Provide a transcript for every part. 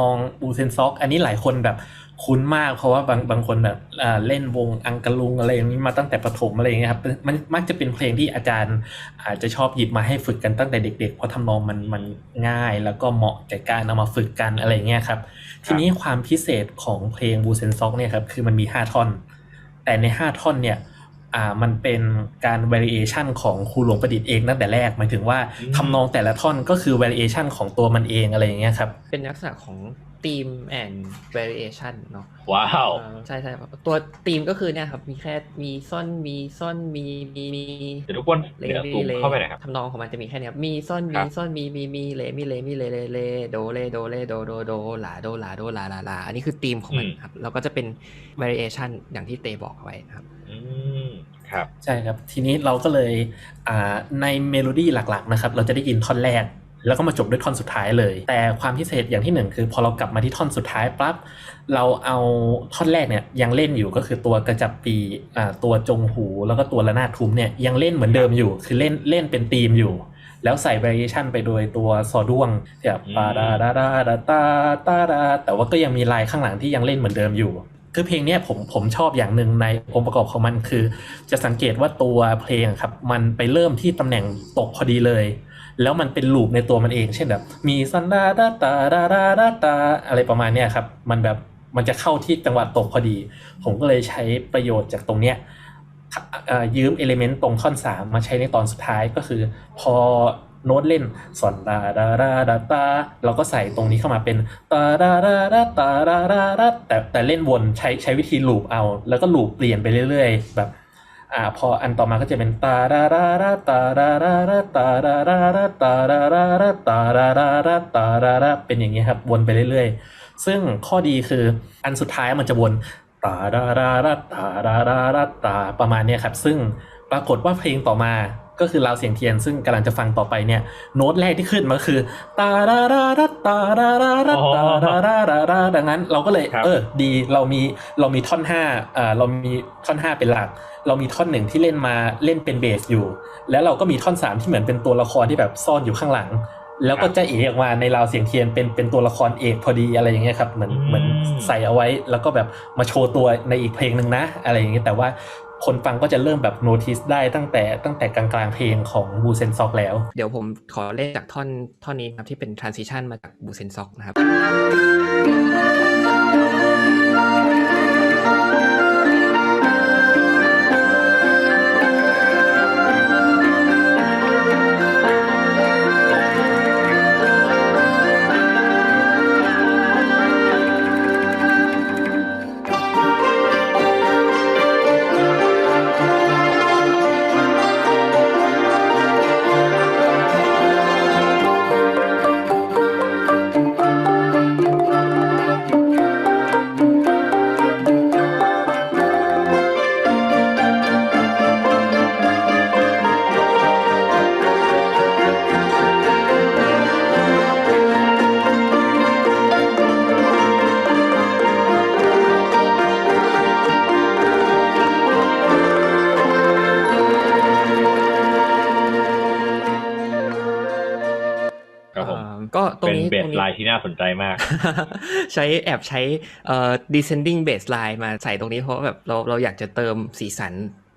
นองบูเซนซอก อันนี้หลายคนแบบคุ้นมาก เพราะว่าบางบางคนแบบอ่าเล่นวงอังกะลุงอะไรอย่างนี้มาตั้งแต่ประถมอะไรอย่างเงี้ยครับมันมักจะเป็นเพลงที่อาจารย์อาจจะชอบหยิบมาให้ฝึกกันตั้งแต่เด็ก ๆ เพราะทำนองมันมันง่าย แล้วก็เหมาะแก่การเอามาฝึกกันอะไรอย่างเงี้ยครับทีนี้ความพิเศษของเพลงบูเซนซอกเนี่ยครับคือมันมี 5 ท่อน แต่ใน 5 ท่อนเนี่ย อ่ามันเป็นการ variation ของครูหลวงประดิษฐ์เองตั้งแต่แรกหมายถึงว่าอืมทำนองแต่ละท่อนก็คือ variation ของตัวมันเองอะไรอย่างเงี้ยครับ เป็นลักษณะของ theme and variation เนาะว้าวเอ่อใช่ใช่ครับตัว theme ก็คือเนี่ยครับ มีแค่มีซ่อนมีซ่อนมีมีมีเดี๋ยวทุกคนเลเดี๋ยวมีซูมเลเข้าไปหน่อยครับทำนองของมันจะมีแค่เนี้ยครับมีซ่อนครัมีบซ่อนมีมีมีเลมีเลมีเลเลเลโดเลโดเลโดโดโดลาโดลาโดลาลาลาอันนี้คือ theme ของมันครับแล้วก็จะเป็น variation อย่างที่เตบอกเอาไว้ครับอืม ครับใช่ครับ ทีนี้เราก็เลยอ่าในเมโลดี้หลักๆนะครับเราจะได้ยินท่อนแรก แล้วก็มาจบด้วยท่อนสุดท้ายเลย แต่ความพิเศษอย่างที่หนึ่งคือ พอเรากลับมาที่ท่อนสุดท้ายปั๊บเราเอาท่อนแรกเนี่ยยังเล่นอยู่ก็คือตัวกระจับปีอ่าตัวจงหูแล้วก็ตัวระนาดทุ้มเนี่ยยังเล่นเหมือนเดิมอยู่ คือเล่นเล่นเป็นธีมอยู่แล้วใส่ variation ไปโดยตัวซอด้วงแบบอืมปาดาดาดาดาตาตาดาแต่ว่าก็ยังมีลายข้างหลังที่ยังเล่นเหมือนเดิมอยู่ คือเพลงเนี้ยผมผมชอบอย่างหนึ่งในองค์ประกอบของมันคือ จะสังเกตว่าตัวเพลงครับ มันไปเริ่มที่ตำแหน่งตกพอดีเลย แล้วมันเป็นลูปในตัวมันเอง เช่นแบบ มีซันดาดาตาดาดาดาตาอะไรประมาณเนี้ยครับ มันแบบมันจะเข้าที่จังหวะตกพอดี ผมก็เลยใช้ประโยชน์จากตรงเนี้ยยืมเอลิเมนต์ตรงท่อนสามมาใช้ในตอนสุดท้ายก็คือ พอ โน้ตเล่นสอนดาดาดาดาตาเราก็ใส่ตรงนี้เข้ามาเป็นตาดาดาดาตาดาดาดาแต่แต่เล่นวนใช้ใช้วิธีลูปเอา แล้วก็ลูปเปลี่ยนไปเรื่อย ๆ แบบอ่าพออันต่อมาก็จะเป็นตาดาดาดาตาดาดาดาตาดาดาดาตาดาดาดาตาดาดาดาตาดาดาเป็นอย่างนี้ครับวนไปเรื่อย ๆ ซึ่งข้อดีคืออันสุดท้ายมันจะวนตาดาดาดาตาดาดาดาตาประมาณเนี้ยครับ ซึ่งปรากฏว่าเพลงต่อมา ก็คือลาวเสียงเทียน ซึ่งกำลังจะฟังต่อไปเนี่ยโน้ตแรกที่ขึ้นมาคือตาดาดาดาตาดาดาดาตาดาดาดาดาดังนั้นเราก็เลยครับเออดีเรามีเรามีท่อนห้าอ่าเรามีท่อนห้าเป็นหลัก เรามีท่อนหนึ่งที่เล่นมาเล่นเป็นเบสอยู่ แล้วเราก็มีท่อนสามที่เหมือนเป็นตัวละครที่แบบซ่อนอยู่ข้างหลังแล้วก็จะเอกออกมาในราวเสียงเทียนเป็นเป็นตัวละครเอกพอดีอะไรอย่างเงี้ยครับเหมือนอืมเหมือนใส่เอาไว้แล้วก็แบบมาโชว์ตัวในอีกเพลงหนึ่งนะ อะไรอย่างเงี้ยแต่ว่า คนฟังก็จะเริ่มแบบโน้ติสได้ตั้งแต่ตั้งแต่กลางๆเพลงของบูเซนซอกแล้ว เดี๋ยวผมขอเล่นจากท่อนท่อนนี้ครับที่เป็นทรานซิชันมาจากบูเซนซอกนะครับ นนี้เบตสรงนี้ไลน์ที่น่าสนใจมาก ใช้แอบใช้เอ่อ descending baseline มาใส่ตรงนี้เพราะว่าแบบเราเราอยากจะเติมสีสัน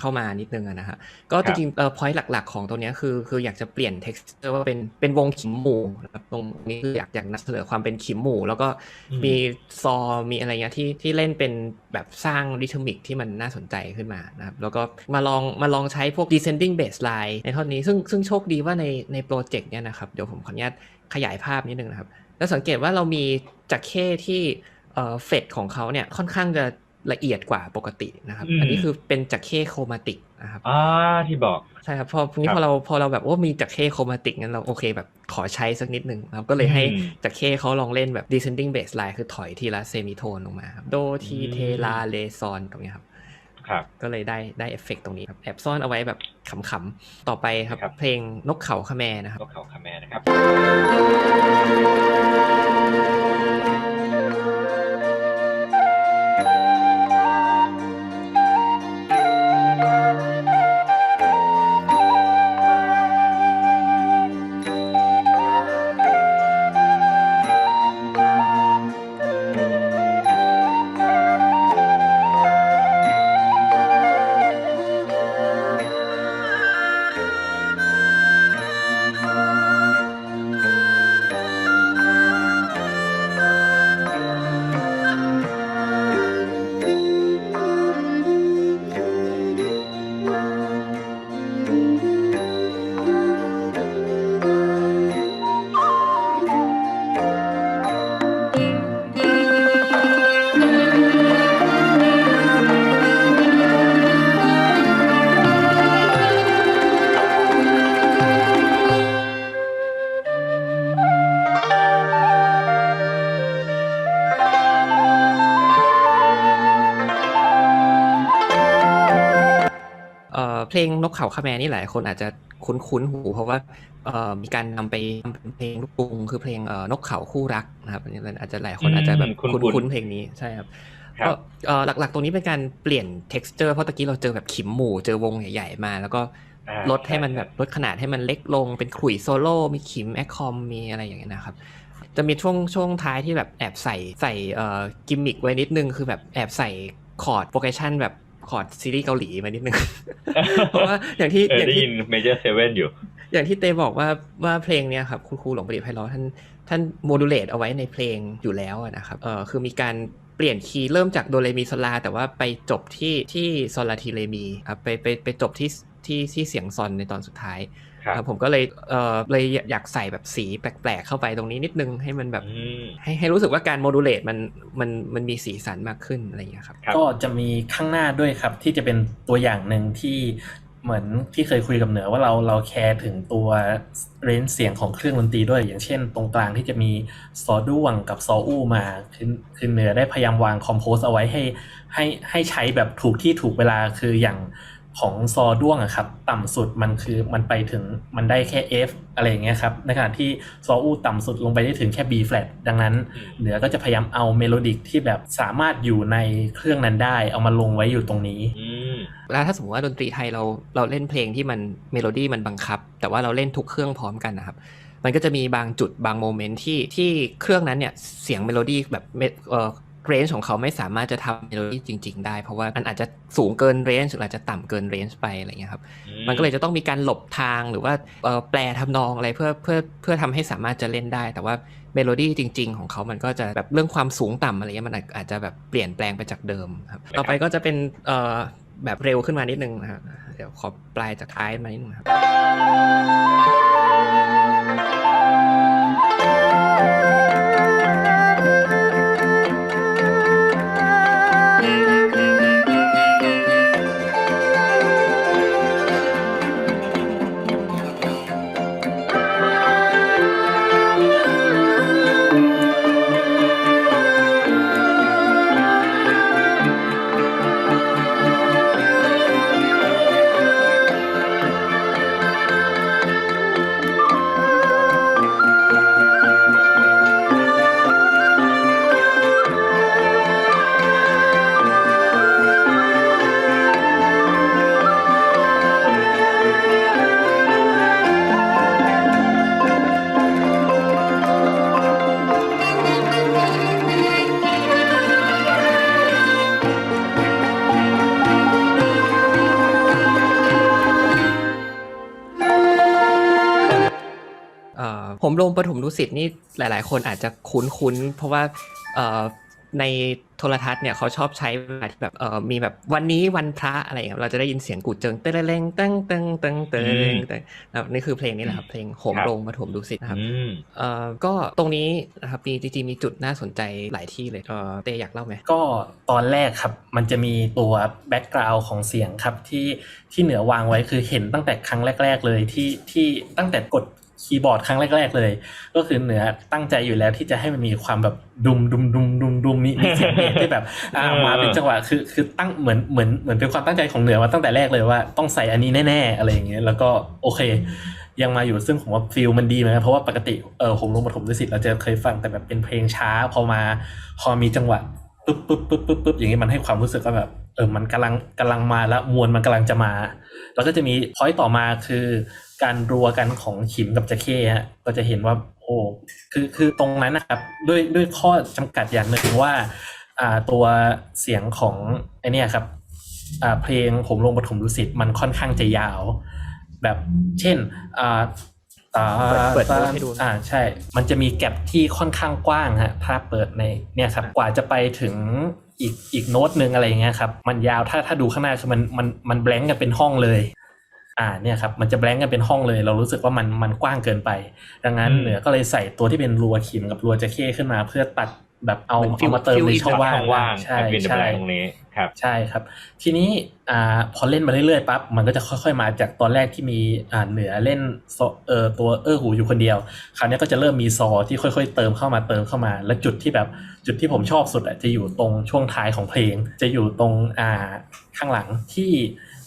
เข้ามานิดนึงอะนะฮะก็คจรับริงๆเอ่อ point หลัก ๆ ของตัวเนี้ยคือคืออยากจะเปลี่ยน texture ว่าเป็นเป็นวงขิมหมู่นะครับตรงนี้คืออยากอยากนำเสนอความเป็นขิมหมู่ แล้วก็อืมมีซอมีอะไรเงี้ยที่ที่เล่นเป็นแบบสร้างริทึมิกที่มันน่าสนใจขึ้นมานะครับแล้วก็มาลองมาลองใช้พวก descending baseline ในท่อนนี้ซึ่งซึ่งโชคดีว่าในในโปรเจกต์เนี้ยนะครับ เดี๋ยวผมขออนุญาตขยายภาพนิดนึงนะครับ แล้วสังเกตว่าเรามีจักเข้ที่เอ่อเฟดของเขาเนี่ยค่อนข้างจะละเอียดกว่าปกตินะครับอืมอันนี้คือเป็นจักเข้โครมาติกนะครับอ่าที่บอกใช่ครับพอนี้ครับพอเราพอเราแบบว่ามีจักเข้โครมาติกงั้นเราโอเคแบบขอใช้สักนิดหนึ่งนะครับก็เลยให้อืมจักเข้เขาลองเล่นแบบ descending bass line คือถอยทีละเซมิโทนลงมาครับโดทีอืมเทลาเลซอนตรงเนี้ยครับครับ ก็เลยได้ได้เอฟเฟกต์ตรงนี้ครับแอบซ่อนเอาไว้แบบขำๆ ต่อไปครับครับเพลงนกเขาขแมนะครับนกเขาคาแมนะครับ ลงนกเขาคาแมนี่หลายคนอาจจะคุ้นๆหู เพราะว่าเอ่อมีการนำไปทำเป็นเพลงลูกกรุงคือเพลงเอ่อนกเขาคู่รักนะครับอันนี้อาจจะหลายคนอาจจะแบบอืมคุ้นๆคุ้นๆเพลงนี้ใช่ครับครับก็เอ่อหลักๆ ตรงนี้เป็นการเปลี่ยน texture เพราะตะกี้เราเจอแบบขิมหมู่เจอวงใหญ่ๆมา แล้วก็อ่าลดให้มันแบบลดขนาดให้มันเล็กลงเป็นขลุ่ยโซโล่มีขิมแอคคอมมีอะไรอย่างเงี้ยนะครับจะมีช่วงช่วงท้ายที่แบบแอบใส่ใส่เอ่อกิมมิกไว้นิดนึงคือแบบแอบใส่คอร์ดโปรเกชันแบบ คอร์ดซีรีส์เกาหลีมานิดนึง เพราะว่าอย่างที่เอออย่างได้ที่ยินเมเจอร์เซเว่นอยู่ อย่างที่เตบอกว่าว่าเพลงเนี้ยครับคุณครูหลงประดิษฐ์ไพเราะท่านท่านโมดูเลตเอาไว้ในเพลงอยู่แล้วอะนะครับเออคือมีการเปลี่ยนคีย์เริ่มจากโดเรมีโซลา แต่ว่าไปจบที่ที่โซลาทีเรมีครับไปไปไปจบที่ที่ที่เสียงซอนในตอนสุดท้าย ครับครับผมก็เลยเออเลยอยากใส่แบบสีแปลกๆเข้าไปตรงนี้นิดนึงให้มันแบบอืมให้ให้รู้สึกว่าการโมดูเลตมันมันมันมีสีสันมากขึ้นอะไรอย่างเงี้ยครับครับก็จะมีข้างหน้าด้วยครับที่จะเป็นตัวอย่างหนึ่งที่เหมือนที่เคยคุยกับเหนือว่าเราเราแคร์ถึงตัวเรนจ์เสียงของเครื่องดนตรีด้วยอย่างเช่น ตรงกลางที่จะมีซอด้วงกับซออู้มาคือคือเหนือได้พยายามวางคอมโพสเอาไว้ให้ให้ให้ใช้แบบถูกที่ถูกเวลาคืออย่าง ของซอด้วงอะครับต่ำสุดมันคือมันไปถึงมันได้แค่ F อะไรอย่างเงี้ยครับในขณะที่ซออู้ต่ำสุดลงไปได้ถึงแค่ B flat ดังนั้นอืมเหนือก็จะพยายามเอาเมโลดิกที่แบบสามารถอยู่ในเครื่องนั้นได้ เอามาลงไว้อยู่ตรงนี้อืมแล้วถ้าสมมติว่าดนตรีไทยเราเราเล่นเพลงที่มันเมโลดี้มันบังคับ แต่ว่าเราเล่นทุกเครื่องพร้อมกันนะครับมันก็จะมีบางจุดบางโมเมนต์ที่ที่เครื่องนั้นเนี่ยเสียงเมโลดี้แบบเมเอ่อ เรนจ์ของเขาไม่สามารถจะทำเมโลดี้จริง ๆ ได้ เพราะว่ามันอาจจะสูงเกินเรนจ์หรืออาจจะต่ำเกินเรนจ์ไปอะไรเงี้ยครับมันก็เลยจะต้องมีการหลบทางหรือว่าเอ่อแปลทำนองอะไรเพื่อเพื่อเพื่อทำให้สามารถจะเล่นได้ แต่ว่าเมโลดี้จริง ๆ ของเขามันก็จะแบบเรื่องความสูงต่ำอะไรเงี้ยมันอาจจะแบบเปลี่ยนแปลงไปจากเดิมครับต่อไปก็จะเป็นเอ่อแบบเร็วขึ้นมานิดนึงนะครับเดี๋ยวขอปลายจากท้ายมานิดนึงครับ ผมลงปฐมดุสิตนี่หลาย ๆ คนอาจจะคุ้นคุ้นเพราะว่าในโทรทัศน์เนี่ยเขาชอบใช้เวลาที่แบบมีแบบวันนี้วันพระอะไรอย่าเราจะได้ยินเสียงกูเจิงเต้นเร่งเต้งเต้งเต้งเต้งเต้งนี่คือเพลงนี้แหละครับเพลงโหมโรงปฐมดุสิตนะครับก็ตรงนี้นะครับมีจริงๆมีจุดน่าสนใจหลายที่เลยเออเตอยากเล่าไหมก็ตอนแรกครับมันจะมีตัวแบ็กกราวของเสียงครับที่ที่เหนือวางไว้คือเห็นตั้งแต่ครั้งแรก ๆ เลยที่ที่ตั้งแต่กด คีย์บอร์ดครั้งแรก ๆ เลย ก็คือเหนือตั้งใจอยู่แล้วที่จะให้มันมีความแบบดุมดุมดุมดุมดุมมีมีเสียงเบสที่แบบอ่าเออมาเป็นจังหวะคือคือตั้งเหมือนเหมือนเหมือนเป็นความตั้งใจของเหนือมาตั้งแต่แรกเลยว่าต้องใส่อันนี้แน่ๆอะไรอย่างเงี้ยแล้วก็โอเค ยังมาอยู่ซึ่งผมว่าฟิลมันดีเหมือนกันเพราะว่าปกติเออผมลงปฐมดุสิตเราจะเคยฟังแต่แบบเป็นเพลงช้าพอมาพอมีจังหวะปึ๊บปึ๊บปึ๊บปึ๊บปึ๊บอย่างนี้มันให้ความรู้สึกว่าแบบ เออมันกำลังกำลังมาแล้วมวลมันกำลังจะมา แล้วก็จะมีพอยต์ต่อมาคือ การรัวกันของขิมกับจระเข้ฮะก็จะเห็นว่าโอ้คือคือตรงนั้นนะครับด้วยด้วยข้อจำกัดอย่างหนึ่งว่าอ่าตัวเสียงของไอเนี่ยครับอ่าเพลงผมลงปฐมดุสิตมันค่อนข้างจะยาว แบบเช่นอ่าตาเปิดเปิดตาโน้ตให้ดูอ่าใช่ มันจะมีแกลบที่ค่อนข้างกว้างฮะถ้าเปิดในเนี่ยครับกว่าจะไปถึง อีกอีกโน้ตหนึ่งอะไรอย่างเงี้ยครับมันยาวถ้าถ้าดูข้างหน้าคือมันมันมันแบงกันเป็นห้องเลย อ่าเนี่ยครับมันจะแบงกันเป็นห้องเลย เรารู้สึกว่ามันมันกว้างเกินไป ดังนั้นอืมเหนือก็เลยใส่ตัวที่เป็นรัวขิมกับรัวจะเข้ขึ้นมาเพื่อตัด แบบเอาเหมือนฟิเอาลมาเติมฟิลในอีกช่องว่างช่องว่างใช่เป็นแบใช่ตรงนี้ครับใช่ครับ ทีนี้อ่าพอเล่นมาเรื่อยๆปั๊บมันก็จะค่อยๆมาจากตอนแรกที่มีอ่าเหนือเล่นโซเออตัวเออหูอยู่คนเดียว คราวนี้ก็จะเริ่มมีซอที่ค่อยๆ เติมเข้ามาเติมเข้ามา และจุดที่แบบจุดที่ผมชอบสุดอะจะอยู่ตรงช่วงท้ายของเพลง จะอยู่ตรงอ่าข้างหลังที่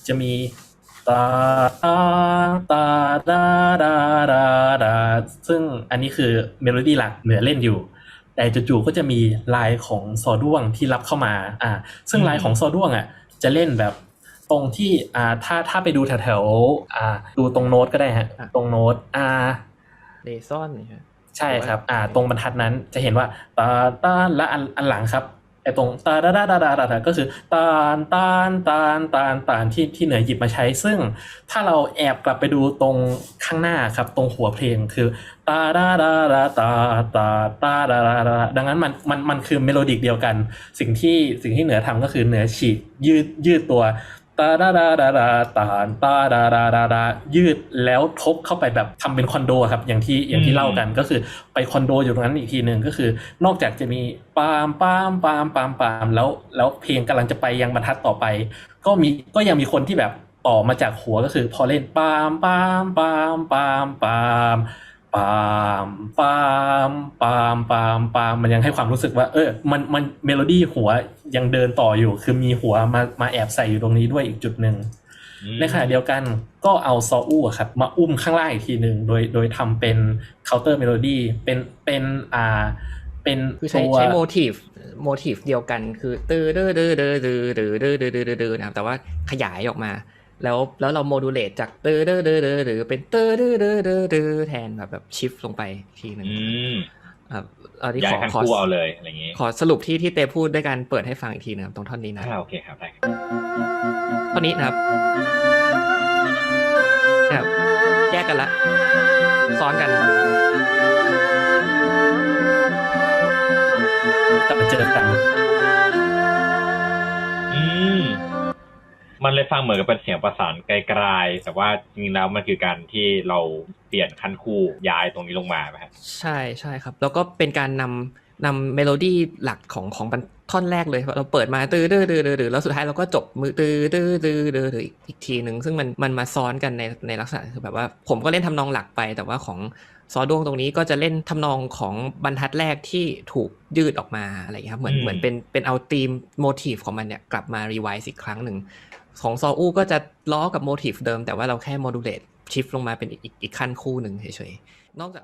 จะมีตตาตาตาดาดาดาดาซึ่งอันนี้คือเมโลดี้หลักเหนือเล่นอยู่ แต่จู่ๆก็จะมีลายของซอด้วงที่รับเข้ามาอ่าซึ่งลายของซอด้วงอะจะเล่นแบบตรงที่อ่าถ้าถ้าไปดูแถวๆอ่าดูตรงโน้ตก็ได้ฮะอะตรงโน้ตอ่าเลซอนใช่ไหมใช่ครับอ่าตรงบรรทัดนั้นจะเห็นว่าตาตาและอันอันหลังครับ ไอ้ตรงตาดาดาดาดาดาก็คือตาลตาลตาลตาลตาลที่ที่เหนือหยิบมาใช้ ซึ่งถ้าเราแอบกลับไปดูตรงข้างหน้าครับ ตรงหัวเพลงคือตาดาดาดาตาตาตาดาดาดาดังนั้นมันมันมันคือเมโลดิกเดียวกัน สิ่งที่สิ่งที่เหนือทำก็คือเหนือฉีกยืดยืดตัว ตาดาดาดาดาตานตาดาดาดาดายืดแล้วทบเข้าไปแบบทำเป็นคอนโดครับ อย่างที่อย่างที่เล่ากันก็คือไปคอนโดอยู่ตรงนั้นอีกทีหนึ่งก็คือ นอกจากจะมีปามปามปามปามปามแล้วแล้วเพลงกำลังจะไปยังบรรทัดต่อไป ก็มีก็ยังมีคนที่แบบต่อมาจากหัวก็คือ พอเล่นปามปามปามปามปามปาม ปามปามปามปามมันยังให้ความรู้สึกว่า เออ มันมันเมโลดี้หัวยังเดินต่ออยู่ คือมีหัวมามาแอบใส่อยู่ตรงนี้ด้วยอีกจุดหนึ่งอืมในขณะเดียวกันก็เอาซออู้อะครับ มาอุ้มข้างล่างอีกทีหนึ่งโดยโดยทำเป็นเคาน์เตอร์เมโลดี้เป็นเป็นอ่าเป็นคือใช้ตัวใช้โมทีฟโมทีฟเดียวกันคือตื้อดื้อดื้อดื้อดื้อดื้อดื้อดื้อดื้อดื้อดื้อนะครับแต่ว่าขยายออกมา แล้วแล้วเราโมดูเลตจากตื้อดื้อดื้อดื้อดื้อเป็นตื้อดื้อดื้อดื้อดื้อแทนแบบแบบชิฟลงไปอีกทีหนึ่งอืมครับเอาที่ย้าขยอทั้งขอคู่เอาเลยอะไรอย่างงี้ ขอสรุปที่ที่เตพูดด้วยการเปิดให้ฟังอีกทีนะครับตรงท่อนนี้นะอ่าโอเคครับได้ครับท่อนนี้นะครับนะครับแยกกันละซ้อนกันกลับมาเจอกัน มันเลยฟังเหมือนกับเป็นเสียงประสานไกลๆแต่ว่าจริงๆแล้วมันคือการที่เราเปลี่ยนขั้นคู่ย้ายตรงนี้ลงมาไหมครับใช่ใช่ครับ แล้วก็เป็นการนำนำเมโลดี้หลักของของบรรท่อนแรกเลย เราเปิดมาตื้อดื้อดื้อดื้อดื้อแล้วสุดท้ายเราก็จบมือตื้อดื้อดื้อดื้อดื้ออีกทีหนึ่งซึ่งมันมันมาซ้อนกันในในลักษณะคือแบบว่า ผมก็เล่นทำนองหลักไป แต่ว่าของซอดวงตรงนี้ก็จะเล่นทำนองของบรรทัดแรกที่ถูกยืดออกมาอะไรอย่างเงี้ยครับเหมือนเหมือนเป็นเป็นเอาธีมโมทีฟของมันเนี่ยกลับมารีไวซ์อีกครั้งหนึ่ง ของซออูก็จะล้อกับโมทีฟเดิม แต่ว่าเราแค่โมดูเลตชิฟลงมาเป็นอีกอีกขั้นคู่หนึ่งเฉยๆนอกจาก